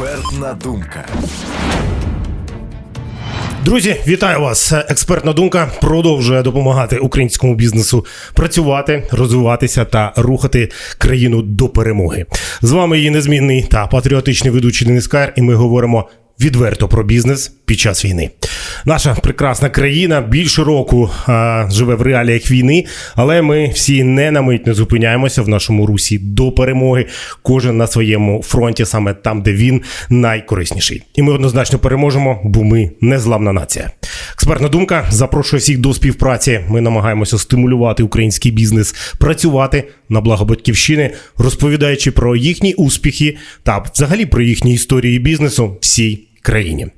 Експертна думка. Друзі, вітаю вас! Експертна думка продовжує допомагати українському бізнесу працювати, розвиватися та рухати країну до перемоги. З вами її незмінний та патріотичний ведучий Денис Кар, і ми говоримо відверто про бізнес під час війни. Наша прекрасна країна більше року а, живе в реаліях війни, але ми всі не на мить не зупиняємося в нашому русі до перемоги. Кожен на своєму фронті, саме там, де він найкорисніший. І ми однозначно переможемо, бо ми незламна нація. Експертна думка запрошує всіх до співпраці. Ми намагаємося стимулювати український бізнес, працювати на благо батьківщини, розповідаючи про їхні успіхи та взагалі про їхні історії бізнесу всій країні.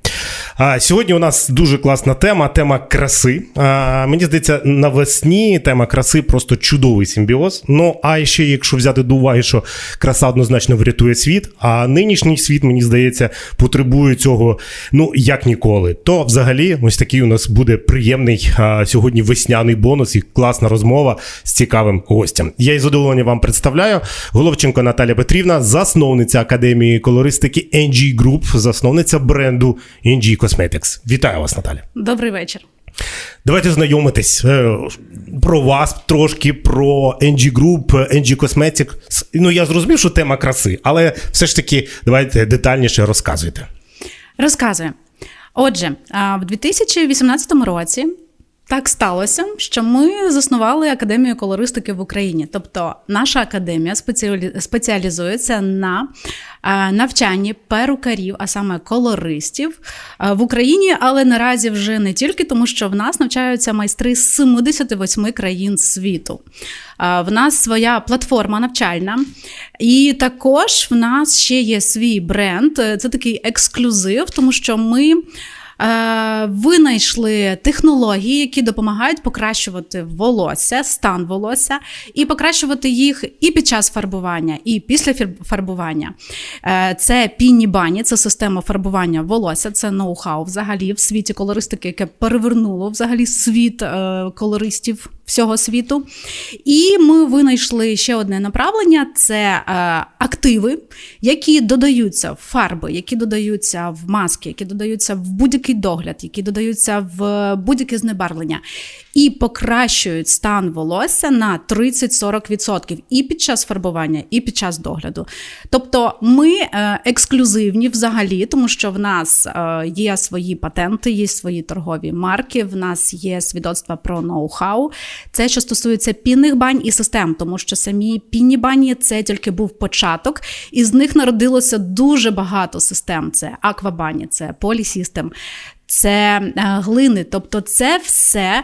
Сьогодні у нас дуже класна тема тема краси. Мені здається, навесні тема краси просто чудовий симбіоз. Ну а ще, якщо взяти до уваги, що краса однозначно врятує світ, а нинішній світ, мені здається, потребує цього ну як ніколи. То взагалі, ось такий у нас буде приємний сьогодні весняний бонус і класна розмова з цікавим гостем. Я із задоволенням вам представляю Головченко Наталя Петрівна, засновниця академії колористики NG Group, засновниця бренду NG Cosmetics. Вітаю вас, Наталя. Добрий вечір. Давайте знайомитись е, про вас трошки, про NG Group, NG Cosmetics. Ну я зрозумів, що тема краси, але все ж таки давайте детальніше розказуйте. Розказую. Отже, в 2018 році так сталося, що ми заснували академію колористики в Україні. Тобто, наша академія спеціалі- спеціалізується на а, навчанні перукарів, а саме колористів а, в Україні, але наразі вже не тільки тому, що в нас навчаються майстри з 78 країн світу. А, В нас своя платформа навчальна, і також в нас ще є свій бренд. Це такий ексклюзив, тому що ми. Е, Винайшли технології, які допомагають покращувати волосся, стан волосся, і покращувати їх і під час фарбування, і після фарбування. Е, Це пінні бані, це система фарбування волосся, це ноу-хау взагалі в світі колористики, яке перевернуло взагалі світ е, колористів всього світу. І ми винайшли ще одне направлення: це активи, які додаються в фарби, які додаються в маски, які додаються в будь-який догляд, які додаються в будь-яке знебарвлення. І покращують стан волосся на 30-40% і під час фарбування, і під час догляду. Тобто ми е, ексклюзивні взагалі, тому що в нас е, є свої патенти, є свої торгові марки, в нас є свідоцтва про ноу-хау. Це що стосується пінних бань і систем, тому що самі пінні бані це тільки був початок, і з них народилося дуже багато систем: це аквабані, це полісістем. Це е, глини, тобто це все е,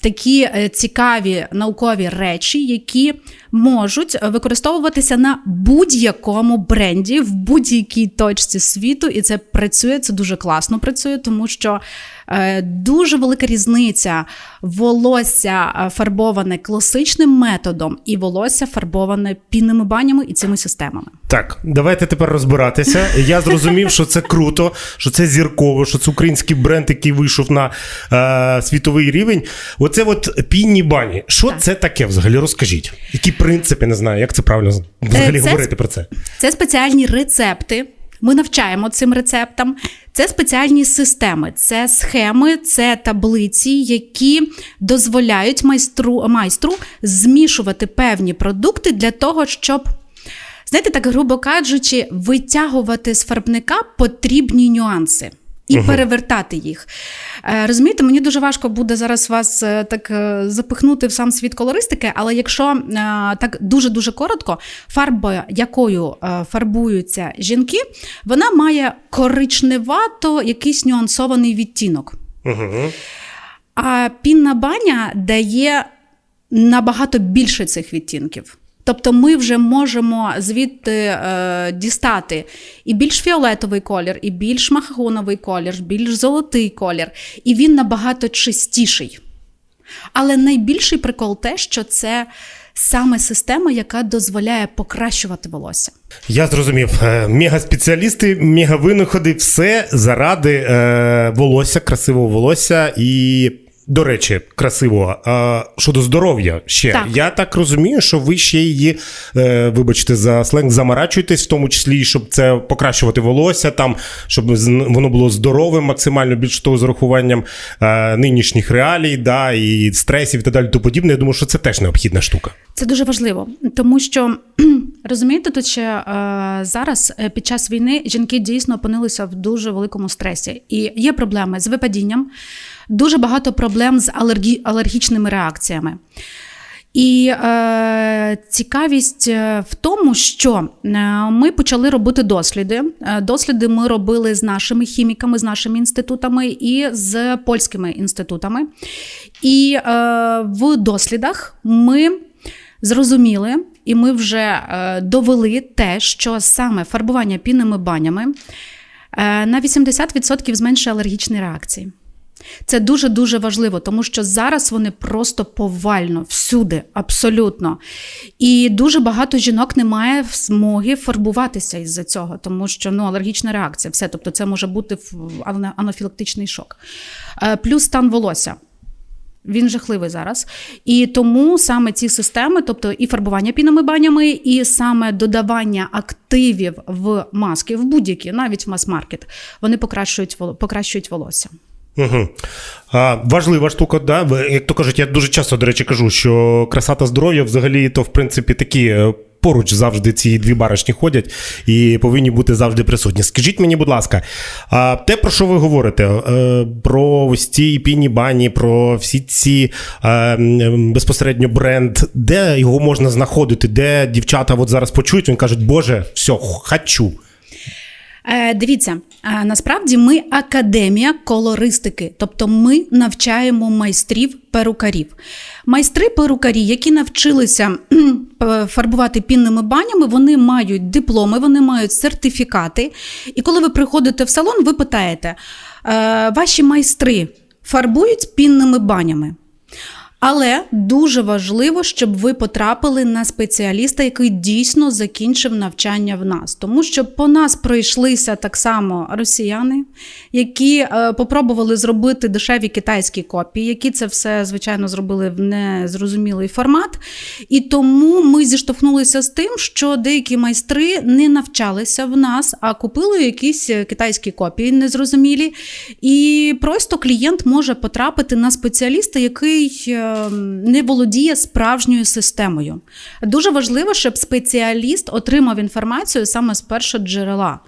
такі е, цікаві наукові речі, які можуть використовуватися на будь-якому бренді в будь-якій точці світу, і це працює, це дуже класно працює, тому що е, дуже велика різниця волосся е, фарбоване класичним методом і волосся фарбоване пінними банями і цими системами. Так, давайте тепер розбиратися. Я зрозумів, що це круто, що це зірково, що це український бренд, який вийшов на е, світовий рівень. Оце от пінні бані. Що це таке взагалі? Розкажіть. Які принципи, не знаю, як це правильно взагалі Е, це говорити про це? Це спеціальні рецепти. Ми навчаємо цим рецептам. Це спеціальні системи, це схеми, це таблиці, які дозволяють майстру, майстру змішувати певні продукти для того, щоб. Знаєте, так грубо кажучи, витягувати з фарбника потрібні нюанси і перевертати їх. Е, Розумієте, мені дуже важко буде зараз вас е, так е, запихнути в сам світ колористики, але якщо так дуже-дуже коротко, фарба, якою фарбуються жінки, вона має коричневато якийсь нюансований відтінок. Угу. А пінна баня дає набагато більше цих відтінків. Тобто ми вже можемо звідти е, дістати і більш фіолетовий колір, і більш махагоновий колір, більш золотий колір, і він набагато чистіший. Але найбільший прикол те, що це саме система, яка дозволяє покращувати волосся. Я зрозумів. Е, Мега-спеціалісти, мега-винаходи, все заради е, волосся, красивого волосся і До речі, красиво. А, щодо здоров'я ще. Так. Я так розумію, що ви ще її, е, вибачте, за сленг, замарачуєтесь, в тому числі, щоб це покращувати волосся, там, щоб воно було здоровим, максимально більш того, з урахуванням е, нинішніх реалій, да, і стресів і так далі. То подібне. Я думаю, що це теж необхідна штука. Це дуже важливо, тому що розумієте, тут ще е, зараз під час війни жінки дійсно опинилися в дуже великому стресі, і є проблеми з випадінням, дуже багато проблем з алергі, алергічними реакціями. І е, цікавість е, в тому, що е, ми почали робити досліди. Е, Досліди ми робили з нашими хіміками, з нашими інститутами і з польськими інститутами. І е, в дослідах ми зрозуміли, і ми вже е, довели те, що саме фарбування пінними банями е, на 80% зменшує алергічні реакції. Це дуже дуже важливо, тому що зараз вони просто повально всюди, абсолютно. І дуже багато жінок не має змоги фарбуватися із-за цього, тому що ну, алергічна реакція, все. Тобто, це може бути анафілактичний шок. Е, Плюс стан волосся. Він жахливий зараз. І тому саме ці системи, тобто і фарбування пінними банями, і саме додавання активів в маски, в будь-які, навіть в мас-маркет, вони покращують, покращують волосся. Угу. А, важлива штука, да? Як то кажуть, я дуже часто, до речі, кажу, що краса та здоров'я взагалі то, в принципі, такі. е, Поруч завжди ці дві баришні ходять і повинні бути завжди присутні. Скажіть мені, будь ласка, а те, про що ви говорите? е, Про ось ці пінні бані, про всі ці е, безпосередньо бренд, де його можна знаходити, де дівчата от зараз почують, вони кажуть, Боже, все, хочу. Дивіться, е, насправді ми академія колористики, тобто ми навчаємо майстрів перукарів. Майстри перукарі, які навчилися фарбувати пінними банями, вони мають дипломи, вони мають сертифікати. І коли ви приходите в салон, ви питаєте, е, ваші майстри фарбують пінними банями. Але дуже важливо, щоб ви потрапили на спеціаліста, який дійсно закінчив навчання в нас. Тому що по нас пройшлися так само росіяни, які е, попробували зробити дешеві китайські копії, які це все, звичайно, зробили в незрозумілий формат. І тому ми зіштовхнулися з тим, що деякі майстри не навчалися в нас, а купили якісь е, китайські копії незрозумілі. І просто клієнт може потрапити на спеціаліста, який е, не володіє справжньою системою. Дуже важливо, щоб спеціаліст отримав інформацію саме з першого джерела.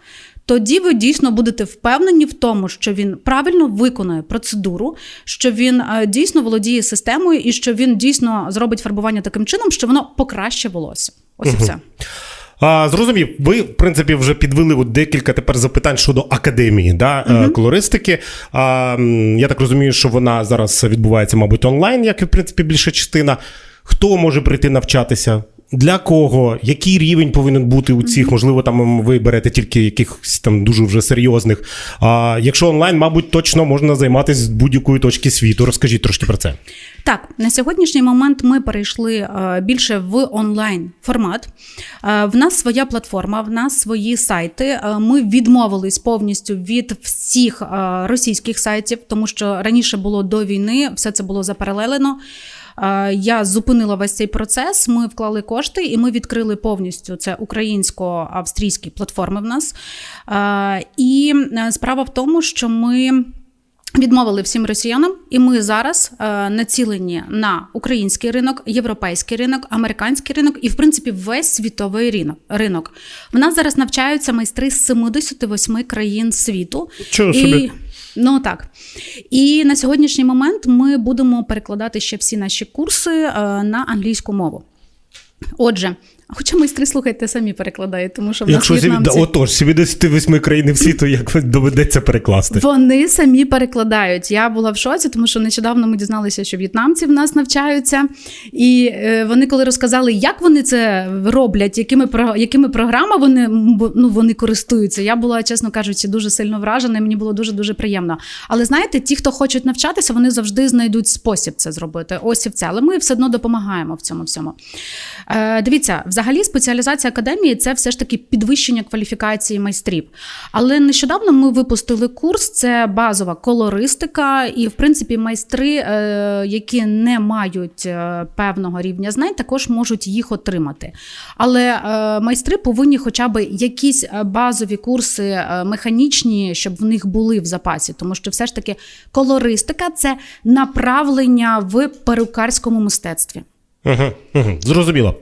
Тоді ви дійсно будете впевнені в тому, що він правильно виконує процедуру, що він е, дійсно володіє системою і що він дійсно зробить фарбування таким чином, що воно покраще волосся. Ось і все. А, зрозумів, ви, в принципі, вже підвели от декілька тепер запитань щодо академії да, угу. колористики. А, я так розумію, що вона зараз відбувається, мабуть, онлайн, як і в принципі більша частина. Хто може прийти навчатися? Для кого? Який рівень повинен бути у цих? Можливо, там ви берете тільки якихось там дуже вже серйозних. А якщо онлайн, мабуть, точно можна займатися з будь-якої точки світу. Розкажіть трошки про це. Так, на сьогоднішній момент ми перейшли е, більше в онлайн формат. Е, в нас своя платформа, в нас свої сайти. Е, ми відмовились повністю від всіх російських сайтів, тому що раніше було до війни, все це було запаралелено. Я зупинила весь цей процес. Ми вклали кошти і ми відкрили повністю це українсько-австрійські платформи в нас. І е, справа в тому, що ми. Відмовили всім росіянам, і ми зараз е, націлені на український ринок, європейський ринок, американський ринок і, в принципі, весь світовий ринок. ринок. В нас зараз навчаються майстри з 78 країн світу. Чого собі? Ну так. І на сьогоднішній момент ми будемо перекладати ще всі наші курси е, на англійську мову. Отже, хоча майстри, слухайте, самі перекладають, тому що в Якщо сім- в'єтнамці... да, отож, 78 країн світу, як доведеться перекласти. Вони самі перекладають. Я була в шоці, тому що нещодавно ми дізналися, що в'єтнамці в нас навчаються. І е, вони, коли розказали, як вони це роблять, якими якими програмами вони ну, вони користуються. Я була, чесно кажучи, дуже сильно вражена. і Мені було дуже дуже приємно. Але знаєте, ті, хто хочуть навчатися, вони завжди знайдуть спосіб це зробити. Ось і в це. Але ми все одно допомагаємо в цьому всьому. Е, дивіться, в Взагалі, спеціалізація академії це все ж таки підвищення кваліфікації майстрів. Але нещодавно ми випустили курс, це базова колористика, і в принципі майстри, е, які не мають е, певного рівня знань, також можуть їх отримати. Але е, майстри повинні хоча б якісь базові курси механічні, щоб в них були в запасі, тому що все ж таки колористика це направлення в перукарському мистецтві. Зрозуміло.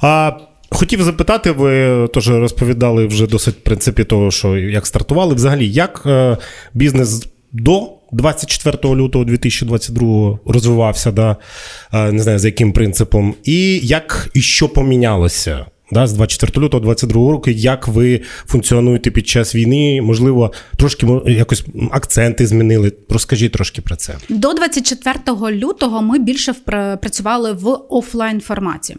А, хотів запитати, ви теж розповідали вже досить в принципі того, що як стартували. Взагалі, як е, бізнес до 24 лютого 2022 розвивався, да? е, не знаю за яким принципом, і як і що помінялося? Да, з 24 лютого 22 року, як ви функціонуєте під час війни? Можливо, трошки якось акценти змінили. Розкажіть трошки про це. До 24 лютого ми більше працювали в офлайн форматі.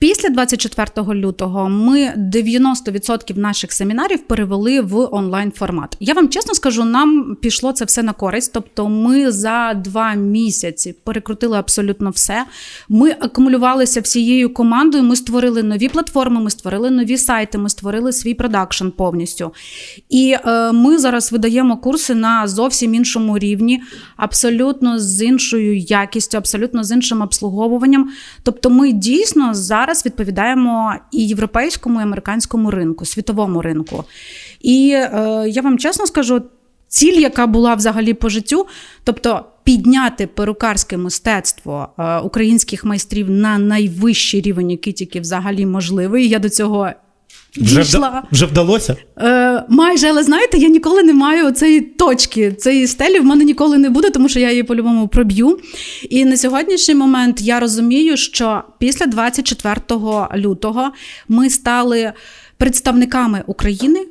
Після 24 лютого ми 90% наших семінарів перевели в онлайн формат. Я вам чесно скажу, нам пішло це все на користь. Тобто, ми за два місяці перекрутили абсолютно все. Ми акумулювалися всією командою. Ми створили нові платформи, ми створили нові сайти, ми створили свій продакшн повністю. І е, ми зараз видаємо курси на зовсім іншому рівні, абсолютно з іншою якістю, абсолютно з іншим обслуговуванням. Тобто, ми дійсно зараз відповідаємо і європейському, і американському ринку, світовому ринку. І е, я вам чесно скажу, ціль, яка була взагалі по життю, тобто підняти перукарське мистецтво е, українських майстрів на найвищий рівень, який тільки взагалі можливий. Я до цього Вже, дійшла. вда- вже вдалося? Е, майже, але знаєте, я ніколи не маю цієї точки, цієї стелі в мене ніколи не буде, тому що я її по-любому проб'ю. І на сьогоднішній момент я розумію, що після 24 лютого ми стали представниками України.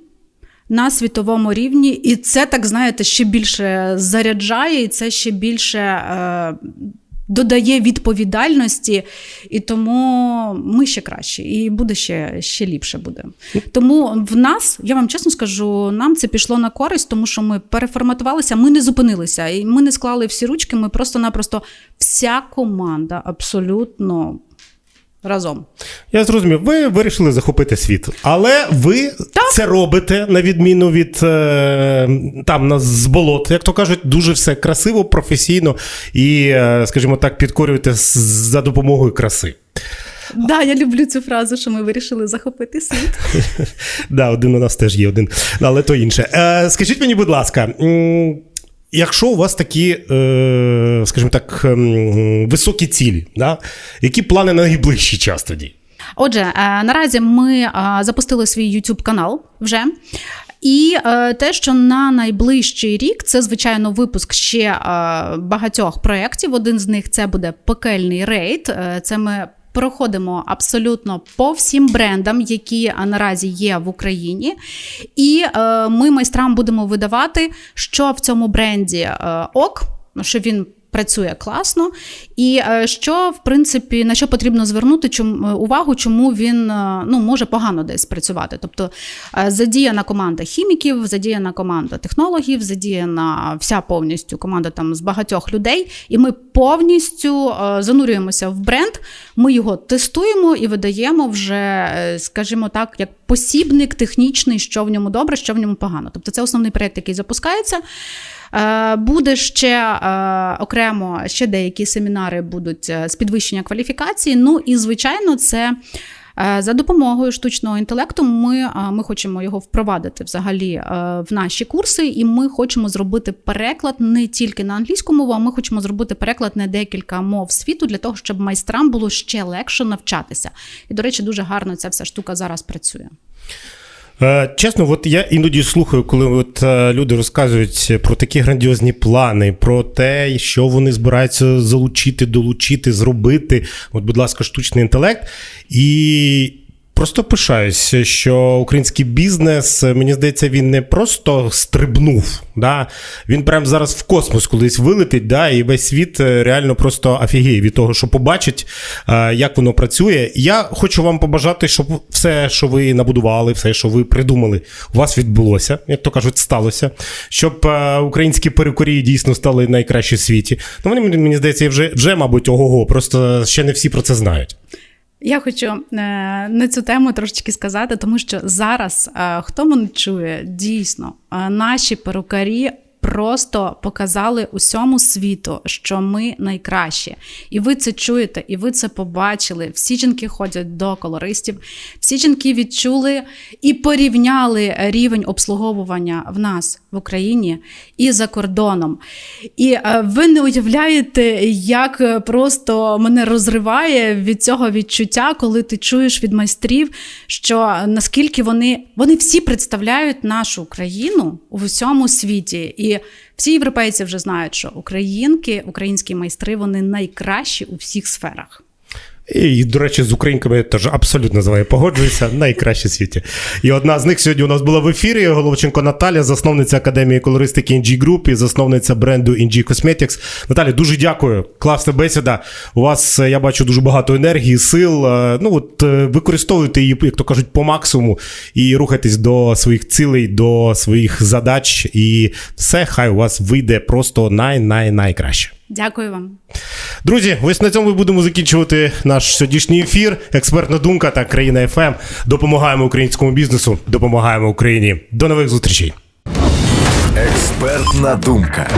На світовому рівні, і це так знаєте ще більше заряджає, і це ще більше е, додає відповідальності, і тому ми ще краще, і буде ще, ще ліпше буде. Тому в нас, я вам чесно скажу, нам це пішло на користь, тому що ми переформатувалися, ми не зупинилися, і ми не склали всі ручки. Ми просто-напросто вся команда абсолютно разом. Я зрозумів, ви вирішили захопити світ, але ви це робите на відміну від е, там на з болот, як то кажуть, дуже все красиво, професійно і, е, скажімо так, підкорюєте за допомогою краси. Да, я люблю цю фразу, що ми вирішили захопити світ. Да, один у нас теж є один, але то інше. Е, скажіть мені, будь ласка. Якщо у вас такі, е, скажімо так, ем, високі цілі, да? які плани на найближчий час тоді? Отже, е, наразі ми е, запустили свій YouTube канал вже. І е, те, що на найближчий рік, це звичайно випуск ще е, багатьох проєктів. Один з них це буде пекельний рейд. Е, це ми проходимо абсолютно по всім брендам, які наразі є в Україні. І е, ми майстрам будемо видавати, що в цьому бренді е, ок, що він працює класно, і е, що в принципі на що потрібно звернути е, увагу, чому він е, ну, може погано десь працювати. Тобто задіяна команда хіміків, задіяна команда технологів, задіяна вся повністю команда там з багатьох людей, і ми повністю занурюємося в бренд. Ми його тестуємо і видаємо вже, е, скажімо так, як посібник технічний, що в ньому добре, що в ньому погано. Тобто це основний проєкт, який запускається. Е, Буде ще е, окремо ще деякі семінари будуть з підвищення кваліфікації. Ну і звичайно, це. Е, За допомогою штучного інтелекту ми, е, ми хочемо його впровадити взагалі е, в наші курси, і ми хочемо зробити переклад не тільки на англійську мову, а ми хочемо зробити переклад на декілька мов світу для того, щоб майстрам було ще легше навчатися. І, до речі, дуже гарно ця вся штука зараз працює. Е, Чесно, от я іноді слухаю, коли от е, люди розказують про такі грандіозні плани, про те, що вони збираються залучити, долучити, зробити. От, будь ласка, штучний інтелект. І просто пишаюся, що український бізнес, мені здається, він не просто стрибнув. Да? Він прямо зараз в космос колись вилетить, да? і весь світ е, реально просто офігіє від того, що побачить, е, як воно працює. Я хочу вам побажати, щоб все, що ви набудували, все, що ви придумали, у вас відбулося, як то кажуть, сталося. Щоб е, українські перукарі дійсно стали найкращі в світі. Ну, вони, мені здається, вже, вже мабуть, ого-го, просто ще не всі про це знають. Я хочу е, на цю тему трошечки сказати, тому що зараз, е, хто мене чує, дійсно, е, наші перукарі. Просто показали усьому світу, що ми найкращі, і ви це чуєте, і ви це побачили. Всі жінки ходять до колористів, всі жінки відчули і порівняли рівень обслуговування в нас в Україні і за кордоном. І е, ви не уявляєте, як е, просто мене розриває від цього відчуття, коли ти чуєш від майстрів, що наскільки вони, вони всі представляють нашу країну у всьому світі. І всі європейці вже знають, що українки, українські майстри, вони найкращі у всіх сферах. І, до речі, з українками я теж абсолютно з вами погоджуюся. Найкраще в світі. І одна з них сьогодні у нас була в ефірі. Головченко Наталя, засновниця Академії колористики NG Group і засновниця бренду NG Cosmetics. Наталя, дуже дякую. Класна бесіда. У вас е, я бачу дуже багато енергії, сил. Е, Ну от е, використовуйте її, як то кажуть, по максимуму і рухайтесь до своїх цілей, до своїх задач. І все хай у вас вийде просто най-най-найкраще. Дякую вам. Друзі, ось на цьому ми будемо закінчувати наш сьогоднішній ефір. Експертна думка та країна ФМ. Допомагаємо українському бізнесу, допомагаємо Україні. До нових зустрічей. Експертна думка.